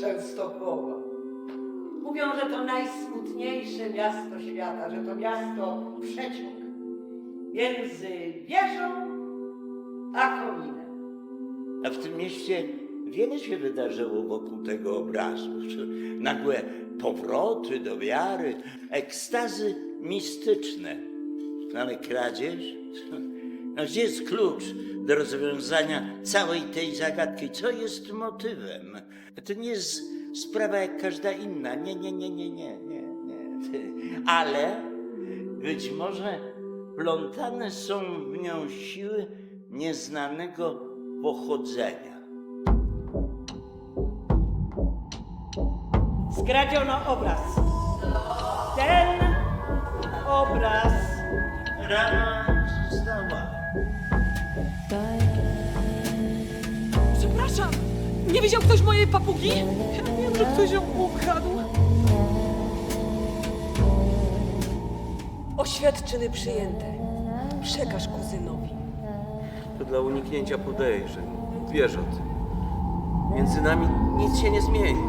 Częstochowa. Mówią, że to najsmutniejsze miasto świata, że to miasto przeciąg między wieżą a kominem. A w tym mieście wiele się wydarzyło wokół tego obrazu. Nagłe powroty do wiary, ekstazy mistyczne. Ale kradzież? No gdzie jest klucz do rozwiązania całej tej zagadki? Co jest motywem? To nie jest sprawa jak każda inna. Nie, nie, nie, nie, nie, nie, nie. Ale być może plątane są w nią siły nieznanego pochodzenia. Skradziono obraz. Ten obraz Rana nie widział ktoś mojej papugi? Ja wiem, że ktoś ją ukradł. Oświadczyny przyjęte. Przekaż kuzynowi. To dla uniknięcia podejrzeń. Wiesz o tym. Między nami nic się nie zmieni.